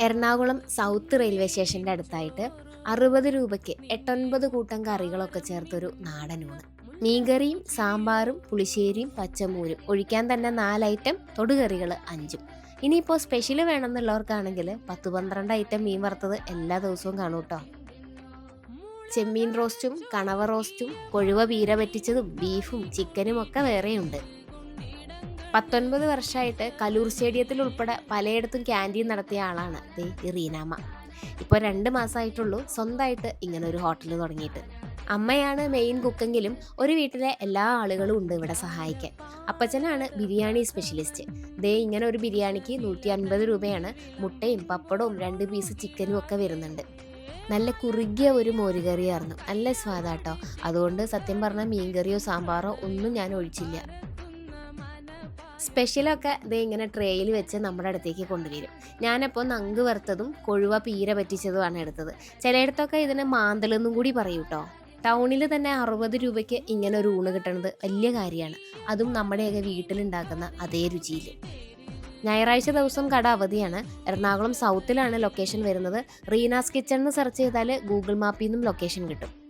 Ernakulam south railway സ്റ്റേഷന്റെ അടുത്തായിട്ട് അറുപത് രൂപയ്ക്ക് എട്ടൊൻപത് കൂട്ടം കറികളൊക്കെ ചേർത്തൊരു നാടനൂണ് മീൻകറിയും സാമ്പാറും പുളിശ്ശേരിയും പച്ചമൂരും ഒഴിക്കാൻ തന്നെ നാല് ഐറ്റം തൊടുകറികൾ അഞ്ചും. ഇനിയിപ്പോൾ സ്പെഷ്യൽ വേണമെന്നുള്ളവർക്കാണെങ്കിൽ പത്ത് പന്ത്രണ്ട് ഐറ്റം മീൻ വറുത്തത് എല്ലാ ദിവസവും കാണൂ കേട്ടോ ചെമ്മീൻ റോസ്റ്റും കണവ റോസ്റ്റും കൊഴുവ വീര പറ്റിച്ചതും ബീഫും ചിക്കനും ഒക്കെ വേറെയുണ്ട്. പത്തൊൻപത് വർഷമായിട്ട് കലൂർ സ്റ്റേഡിയത്തിൽ ഉൾപ്പെടെ പലയിടത്തും ക്യാന്റീൻ നടത്തിയ ആളാണ് ദേ ഈ റീനാമ്മ ഇപ്പോൾ രണ്ട് മാസമായിട്ടുള്ളൂ സ്വന്തമായിട്ട് ഇങ്ങനെ ഒരു ഹോട്ടൽ തുടങ്ങിയിട്ട്. അമ്മയാണ് മെയിൻ കുക്കെങ്കിലും ഒരു വീട്ടിലെ എല്ലാ ആളുകളും ഉണ്ട് ഇവിടെ സഹായിക്കാൻ. അപ്പച്ചനാണ് ബിരിയാണി സ്പെഷ്യലിസ്റ്റ് ദേ ഇങ്ങനെ ഒരു ബിരിയാണിക്ക് നൂറ്റി അൻപത് രൂപയാണ് മുട്ടയും പപ്പടവും രണ്ട് പീസ് ചിക്കനും ഒക്കെ വരുന്നുണ്ട്. നല്ല കുറുകിയ ഒരു മോരുകറിയായിരുന്നു. നല്ല സ്വാദാട്ടോ. അതുകൊണ്ട് സത്യം പറഞ്ഞാൽ മീൻകറിയോ സാമ്പാറോ ഒന്നും ഞാൻ ഒഴിച്ചില്ല. സ്പെഷ്യലൊക്കെ ദേ ഇങ്ങനെ ട്രേയിൽ വെച്ച് നമ്മുടെ അടുത്തേക്ക് കൊണ്ടുവരും. ഞാനപ്പോൾ നങ്ക് വറുത്തതും കൊഴുവ പീര പറ്റിച്ചതുമാണ് എടുത്തത്. ചിലയിടത്തൊക്കെ ഇതിന് മാന്തലെന്നും കൂടി പറയൂ കേട്ടോ ടൗണിൽ തന്നെ അറുപത് രൂപയ്ക്ക് ഇങ്ങനെ ഒരു ഊണ് കിട്ടണത് വലിയ കാര്യമാണ്. അതും നമ്മുടെയൊക്കെ വീട്ടിലുണ്ടാക്കുന്ന അതേ രുചിയിൽ ഞായറാഴ്ച ദിവസം കട അവധിയാണ്. എറണാകുളം സൗത്തിലാണ് ലൊക്കേഷൻ വരുന്നത്. റീനാസ് കിച്ചൺ എന്ന് സെർച്ച് ചെയ്താൽ ഗൂഗിൾ മാപ്പിൽ നിന്നും ലൊക്കേഷൻ കിട്ടും.